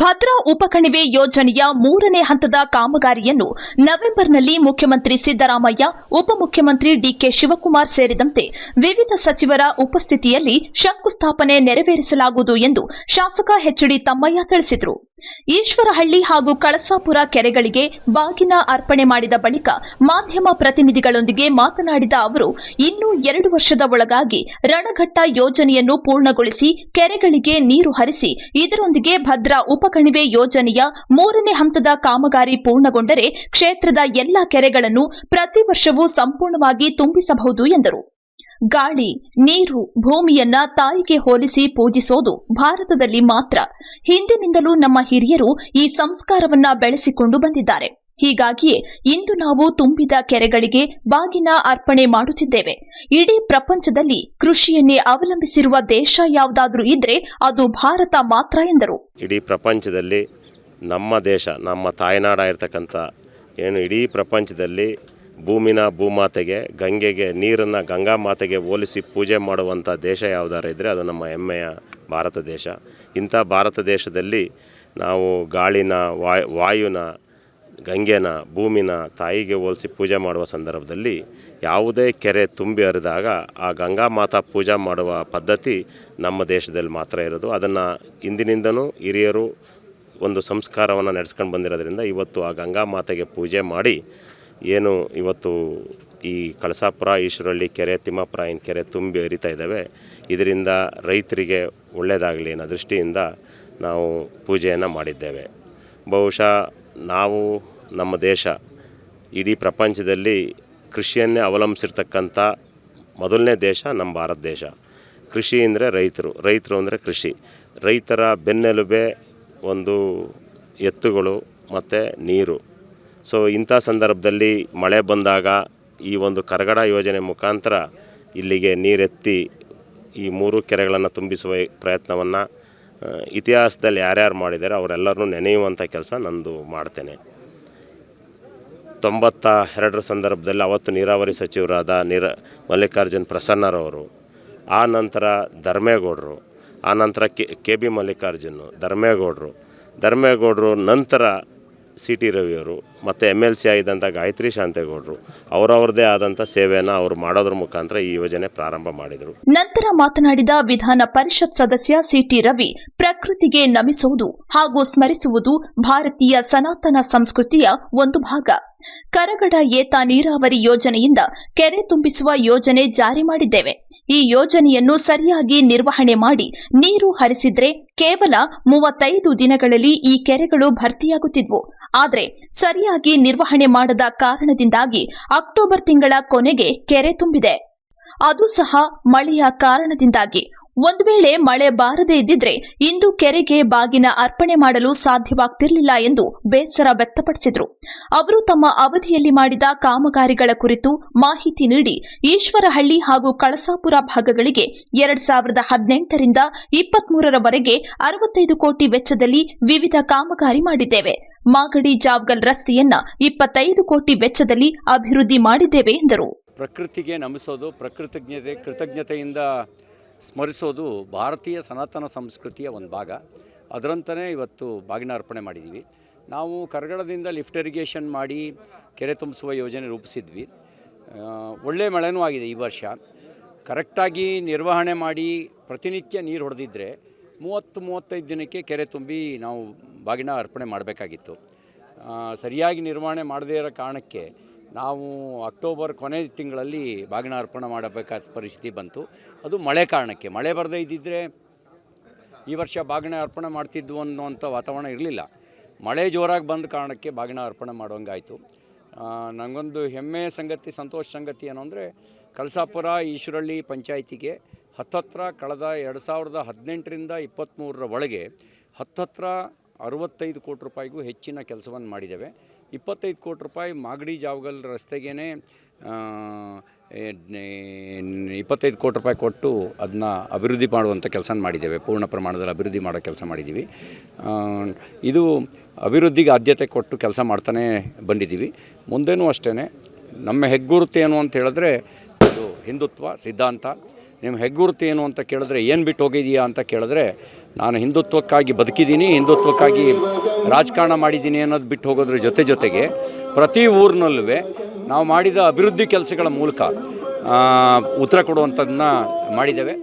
ಭದ್ರಾ ಉಪಕಣಿವೆ ಯೋಜನೆಯ ಮೂರನೇ ಹಂತದ ಕಾಮಗಾರಿಯನ್ನು ನವೆಂಬರ್ನಲ್ಲಿ ಮುಖ್ಯಮಂತ್ರಿ ಸಿದ್ದರಾಮಯ್ಯ, ಉಪಮುಖ್ಯಮಂತ್ರಿ ಡಿಕೆ ಶಿವಕುಮಾರ್ ಸೇರಿದಂತೆ ವಿವಿಧ ಸಚಿವರ ಉಪಸ್ಥಿತಿಯಲ್ಲಿ ಶಂಕುಸ್ಥಾಪನೆ ನೆರವೇರಿಸಲಾಗುವುದು ಎಂದು ಶಾಸಕ ಎಚ್ಡಿ ತಮ್ಮಯ್ಯ ತಿಳಿಸಿದರು. ಈಶ್ವರಹಳ್ಳಿ ಹಾಗೂ ಕಳಸಾಪುರ ಕೆರೆಗಳಿಗೆ ಬಾಗಿನ ಅರ್ಪಣೆ ಮಾಡಿದ ಬಳಿಕ ಮಾಧ್ಯಮ ಪ್ರತಿನಿಧಿಗಳೊಂದಿಗೆ ಮಾತನಾಡಿದ ಅವರು, ಇನ್ನೂ ಎರಡು ವರ್ಷದ ಒಳಗಾಗಿ ರಣಘಟ್ಟ ಯೋಜನೆಯನ್ನು ಪೂರ್ಣಗೊಳಿಸಿ ಕೆರೆಗಳಿಗೆ ನೀರು ಹರಿಸಿ, ಇದರೊಂದಿಗೆ ಭದ್ರಾ ಉಪಕಣಿವೆ ಯೋಜನೆಯ ಮೂರನೇ ಹಂತದ ಕಾಮಗಾರಿ ಪೂರ್ಣಗೊಂಡರೆ ಕ್ಷೇತ್ರದ ಎಲ್ಲಾ ಕೆರೆಗಳನ್ನು ಪ್ರತಿ ವರ್ಷವೂ ಸಂಪೂರ್ಣವಾಗಿ ತುಂಬಿಸಬಹುದು ಎಂದರು. ಗಾಳಿ, ನೀರು, ಭೂಮಿಯನ್ನ ತಾಯಿಗೆ ಹೋಲಿಸಿ ಪೂಜಿಸೋದು ಭಾರತದಲ್ಲಿ ಮಾತ್ರ. ಹಿಂದಿನಿಂದಲೂ ನಮ್ಮ ಹಿರಿಯರು ಈ ಸಂಸ್ಕಾರವನ್ನ ಬೆಳೆಸಿಕೊಂಡು ಬಂದಿದ್ದಾರೆ. ಹೀಗಾಗಿಯೇ ಇಂದು ನಾವು ತುಂಬಿದ ಕೆರೆಗಳಿಗೆ ಬಾಗಿನ ಅರ್ಪಣೆ ಮಾಡುತ್ತಿದ್ದೇವೆ. ಇಡೀ ಪ್ರಪಂಚದಲ್ಲಿ ಕೃಷಿಯನ್ನೇ ಅವಲಂಬಿಸಿರುವ ದೇಶ ಯಾವುದಾದ್ರೂ ಇದ್ರೆ ಅದು ಭಾರತ ಮಾತ್ರ ಎಂದರು. ಇಡೀ ಪ್ರಪಂಚದಲ್ಲಿ ನಮ್ಮ ದೇಶ, ನಮ್ಮ ತಾಯ್ನಾಡ ಇರತಕ್ಕಂಥ ಏನು ಇಡೀ ಪ್ರಪಂಚದಲ್ಲಿ ಭೂಮಿನ ಭೂಮಾತೆಗೆ, ಗಂಗೆಗೆ, ನೀರನ್ನು ಗಂಗಾ ಮಾತೆಗೆ ಹೋಲಿಸಿ ಪೂಜೆ ಮಾಡುವಂಥ ದೇಶ ಯಾವುದಾರು ಇದ್ದರೆ ಅದು ನಮ್ಮ ಹೆಮ್ಮೆಯ ಭಾರತ ದೇಶ. ಇಂಥ ಭಾರತ ದೇಶದಲ್ಲಿ ನಾವು ಗಾಳಿನ, ವಾಯ್, ವಾಯುನ, ಗಂಗೆನ, ಭೂಮಿನ ತಾಯಿಗೆ ಹೋಲಿಸಿ ಪೂಜೆ ಮಾಡುವ ಸಂದರ್ಭದಲ್ಲಿ ಯಾವುದೇ ಕೆರೆ ತುಂಬಿ ಹರಿದಾಗ ಆ ಗಂಗಾ ಮಾತಾ ಪೂಜೆ ಮಾಡುವ ಪದ್ಧತಿ ನಮ್ಮ ದೇಶದಲ್ಲಿ ಮಾತ್ರ ಇರೋದು. ಅದನ್ನು ಇಂದಿನಿಂದನೂ ಹಿರಿಯರು ಒಂದು ಸಂಸ್ಕಾರವನ್ನು ನಡೆಸ್ಕೊಂಡು ಬಂದಿರೋದ್ರಿಂದ ಇವತ್ತು ಆ ಗಂಗಾ ಮಾತೆಗೆ ಪೂಜೆ ಮಾಡಿ ಏನು ಇವತ್ತು ಈ ಕಳಸಾಪುರ ಈಶ್ವರಳ್ಳಿ ಕೆರೆ, ತಿಮ್ಮಾಪುರ ಇನ್ ಕೆರೆ ತುಂಬಿ ಹರಿತಾ ಇದ್ದಾವೆ. ಇದರಿಂದ ರೈತರಿಗೆ ಒಳ್ಳೆಯದಾಗಲಿ ಅನ್ನೋ ದೃಷ್ಟಿಯಿಂದ ನಾವು ಪೂಜೆಯನ್ನು ಮಾಡಿದ್ದೇವೆ. ಬಹುಶಃ ನಾವು ನಮ್ಮ ದೇಶ ಇಡೀ ಪ್ರಪಂಚದಲ್ಲಿ ಕೃಷಿಯನ್ನೇ ಅವಲಂಬಿಸಿರ್ತಕ್ಕಂಥ ಮೊದಲನೇ ದೇಶ ನಮ್ಮ ಭಾರತ ದೇಶ. ಕೃಷಿ ಅಂದರೆ ರೈತರು ರೈತರು ಅಂದರೆ ಕೃಷಿ. ರೈತರ ಬೆನ್ನೆಲುಬೆ ಒಂದು ಎತ್ತುಗಳು ಮತ್ತು ನೀರು. ಸೊ ಇಂಥ ಸಂದರ್ಭದಲ್ಲಿ ಮಳೆ ಬಂದಾಗ ಈ ಒಂದು ಕರಗಡ ಯೋಜನೆ ಮುಖಾಂತರ ಇಲ್ಲಿಗೆ ನೀರೆತ್ತಿ ಈ ಮೂರು ಕೆರೆಗಳನ್ನು ತುಂಬಿಸುವ ಪ್ರಯತ್ನವನ್ನು ಇತಿಹಾಸದಲ್ಲಿ ಯಾರ್ಯಾರು ಮಾಡಿದ್ದಾರೆ ಅವರೆಲ್ಲರನ್ನೂ ನೆನೆಯುವಂಥ ಕೆಲಸ ನಂದು ಮಾಡ್ತೇನೆ. ತೊಂಬತ್ತ ಎರಡರ ಸಂದರ್ಭದಲ್ಲಿ ಅವತ್ತು ನೀರಾವರಿ ಸಚಿವರಾದ ನೀರ, ಮಲ್ಲಿಕಾರ್ಜುನ್ ಪ್ರಸನ್ನರವರು, ಆ ನಂತರ ಧರ್ಮೇಗೌಡರು, ಆ ನಂತರ ಕೆ ಕೆ ಬಿ ಮಲ್ಲಿಕಾರ್ಜುನ್, ಧರ್ಮೇಗೌಡರು ಧರ್ಮೇಗೌಡರು ನಂತರ ಸಿ ಟಿ ರವಿಯವರು ಮತ್ತು ಎಂ ಎಲ್ ಸಿ ಆಗಿದ್ದಂಥ ಗಾಯತ್ರಿ ಶಾಂತೇಗೌಡರು ಅವರವರದೇ ಆದಂಥ ಸೇವೆಯನ್ನು ಅವರು ಮಾಡೋದ್ರ ಮುಖಾಂತರ ಈ ಯೋಜನೆ ಪ್ರಾರಂಭ ಮಾಡಿದರು. ನಂತರ ಮಾತನಾಡಿದ ವಿಧಾನ ಪರಿಷತ್ ಸದಸ್ಯ ಸಿಟಿ ರವಿ, ಪ್ರಕೃತಿಗೆ ನಮಿಸುವುದು ಹಾಗೂ ಸ್ಮರಿಸುವುದು ಭಾರತೀಯ ಸನಾತನ ಸಂಸ್ಕೃತಿಯ ಒಂದು ಭಾಗ. ಕರಗಡ ಏತ ನೀರಾವರಿ ಯೋಜನೆಯಿಂದ ಕೆರೆ ತುಂಬಿಸುವ ಯೋಜನೆ ಜಾರಿ ಮಾಡಿದ್ದೇವೆ. ಈ ಯೋಜನೆಯನ್ನು ಸರಿಯಾಗಿ ನಿರ್ವಹಣೆ ಮಾಡಿ ನೀರು ಹರಿಸಿದ್ರೆ ಕೇವಲ ಮೂವತ್ತೈದು ದಿನಗಳಲ್ಲಿ ಈ ಕೆರೆಗಳು ಭರ್ತಿಯಾಗುತ್ತಿದ್ವು. ಆದರೆ ಸರಿಯಾಗಿ ನಿರ್ವಹಣೆ ಮಾಡದ ಕಾರಣದಿಂದಾಗಿ ಅಕ್ಟೋಬರ್ ತಿಂಗಳ ಕೊನೆಗೆ ಕೆರೆ ತುಂಬಿದೆ. ಅದು ಸಹ ಮಳೆಯ ಕಾರಣದಿಂದಾಗಿ. ಒಂದು ವೇಳೆ ಮಳೆ ಬಾರದೇ ಇದ್ದಿದ್ರೆ ಇಂದು ಕೆರೆಗೆ ಬಾಗಿನ ಅರ್ಪಣೆ ಮಾಡಲು ಸಾಧ್ಯವಾಗ್ತಿರಲಿಲ್ಲ ಎಂದು ಬೇಸರ ವ್ಯಕ್ತಪಡಿಸಿದರು. ಅವರು ತಮ್ಮ ಅವಧಿಯಲ್ಲಿ ಮಾಡಿದ ಕಾಮಗಾರಿಗಳ ಕುರಿತು ಮಾಹಿತಿ ನೀಡಿ ಈಶ್ವರಹಳ್ಳಿ ಹಾಗೂ ಕಳಸಾಪುರ ಭಾಗಗಳಿಗೆ ಎರಡ್ ಸಾವಿರದ ಹದಿನೆಂಟರಿಂದ ಇಪ್ಪತ್ಮೂರರವರೆಗೆ ಅರವತ್ತೈದು ಕೋಟಿ ವೆಚ್ಚದಲ್ಲಿ ವಿವಿಧ ಕಾಮಗಾರಿ ಮಾಡಿದ್ದೇವೆ. ಮಾಗಡಿ ಜಾವ್ಗಲ್ ರಸ್ತೆಯನ್ನ ಇಪ್ಪತ್ತೈದು ಕೋಟಿ ವೆಚ್ಚದಲ್ಲಿ ಅಭಿವೃದ್ಧಿ ಮಾಡಿದ್ದೇವೆ ಎಂದರು. ಪ್ರಕೃತಿಗೆ ನಮಿಸೋದು, ಪ್ರಕೃತಜ್ಞತೆ, ಕೃತಜ್ಞತೆಯಿಂದ ಸ್ಮರಿಸೋದು ಭಾರತೀಯ ಸನಾತನ ಸಂಸ್ಕೃತಿಯ ಒಂದು ಭಾಗ. ಅದರಂತನೇ ಇವತ್ತು ಬಾಗಿನ ಅರ್ಪಣೆ ಮಾಡಿದ್ದೀವಿ ನಾವು ಕರಗಡದಿಂದ ಲಿಫ್ಟ್ ಇರಿಗೇಷನ್ ಮಾಡಿ ಕೆರೆ ತುಂಬಿಸುವ ಯೋಜನೆ ರೂಪಿಸಿದ್ವಿ. ಒಳ್ಳೆಯ ಒಳ್ಳೆ ಮಳೆನೂ ಆಗಿದೆ ಈ ವರ್ಷ. ಕರೆಕ್ಟಾಗಿ ನಿರ್ವಹಣೆ ಮಾಡಿ ಪ್ರತಿನಿತ್ಯ ನೀರು ಹೊಡೆದಿದ್ದರೆ ಮೂವತ್ತು, ಮೂವತ್ತೈದು ದಿನಕ್ಕೆ ಕೆರೆ ತುಂಬಿ ನಾವು ಬಾಗಿನ ಅರ್ಪಣೆ ಮಾಡಬೇಕಾಗಿತ್ತು. ಸರಿಯಾಗಿ ನಿರ್ವಹಣೆ ಮಾಡದೇ ಇರೋ ಕಾರಣಕ್ಕೆ ನಾವು ಅಕ್ಟೋಬರ್ ಕೊನೆ ತಿಂಗಳಲ್ಲಿ ಬಾಗಿನ ಅರ್ಪಣೆ ಮಾಡಬೇಕಾದ ಪರಿಸ್ಥಿತಿ ಬಂತು. ಅದು ಮಳೆ ಕಾರಣಕ್ಕೆ. ಮಳೆ ಬರದೇ ಇದ್ದಿದ್ದರೆ ಈ ವರ್ಷ ಬಾಗಿನ ಅರ್ಪಣೆ ಮಾಡ್ತಿದ್ವು ಅನ್ನುವಂಥ ವಾತಾವರಣ ಇರಲಿಲ್ಲ. ಮಳೆ ಜೋರಾಗಿ ಬಂದ ಕಾರಣಕ್ಕೆ ಬಾಗಿನ ಅರ್ಪಣೆ ಮಾಡುವಂಗಾಯಿತು ನನಗೊಂದು ಹೆಮ್ಮೆಯ ಸಂಗತಿ, ಸಂತೋಷ ಸಂಗತಿ ಏನು ಅಂದರೆ ಕಳಸಾಪುರ ಈಶ್ವರಳ್ಳಿ ಪಂಚಾಯಿತಿಗೆ ಹತ್ತತ್ರ ಕಳೆದ ಎರಡು ಸಾವಿರದ ಹದಿನೆಂಟರಿಂದ ಇಪ್ಪತ್ತ್ಮೂರರ ಒಳಗೆ ಹತ್ತತ್ರ ಅರವತ್ತೈದು ಕೋಟಿ ರೂಪಾಯಿಗೂ ಹೆಚ್ಚಿನ ಕೆಲಸವನ್ನು ಮಾಡಿದ್ದೇವೆ. ಇಪ್ಪತ್ತೈದು ಕೋಟಿ ರೂಪಾಯಿ ಮಾಗಡಿ ಜಾವಗಲ್ ರಸ್ತೆಗೇ ಇಪ್ಪತ್ತೈದು ಕೋಟಿ ರೂಪಾಯಿ ಕೊಟ್ಟು ಅದನ್ನ ಅಭಿವೃದ್ಧಿ ಮಾಡುವಂಥ ಕೆಲಸ ಮಾಡಿದ್ದೇವೆ. ಪೂರ್ಣ ಪ್ರಮಾಣದಲ್ಲಿ ಅಭಿವೃದ್ಧಿ ಮಾಡೋ ಕೆಲಸ ಮಾಡಿದ್ದೀವಿ. ಇದು ಅಭಿವೃದ್ಧಿಗೆ ಆದ್ಯತೆ ಕೊಟ್ಟು ಕೆಲಸ ಮಾಡ್ತಾನೆ ಬಂದಿದ್ದೀವಿ. ಮುಂದೇನೂ ಅಷ್ಟೇ ನಮ್ಮ ಹೆಗ್ಗುರುತು ಏನು ಅಂತ ಹೇಳಿದ್ರೆ, ಇದು ಹಿಂದುತ್ವ, ಸಿದ್ಧಾಂತ. ನಿಮ್ಮ ಹೆಗ್ಗುರುತು ಏನು ಅಂತ ಕೇಳಿದ್ರೆ, ಏನು ಬಿಟ್ಟು ಹೋಗಿದೀಯಾ ಅಂತ ಕೇಳಿದ್ರೆ ನಾನು ಹಿಂದುತ್ವಕ್ಕಾಗಿ ಬದುಕಿದ್ದೀನಿ, ಹಿಂದುತ್ವಕ್ಕಾಗಿ ರಾಜಕಾರಣ ಮಾಡಿದ್ದೀನಿ ಅನ್ನೋದು ಬಿಟ್ಟು ಹೋಗೋದ್ರ ಜೊತೆ ಜೊತೆಗೆ ಪ್ರತಿ ಊರಿನಲ್ಲೂ ನಾವು ಮಾಡಿದ ಅಭಿವೃದ್ಧಿ ಕೆಲಸಗಳ ಮೂಲಕ ಉತ್ತರ ಕೊಡುವಂಥದನ್ನ ಮಾಡಿದ್ದೇವೆ.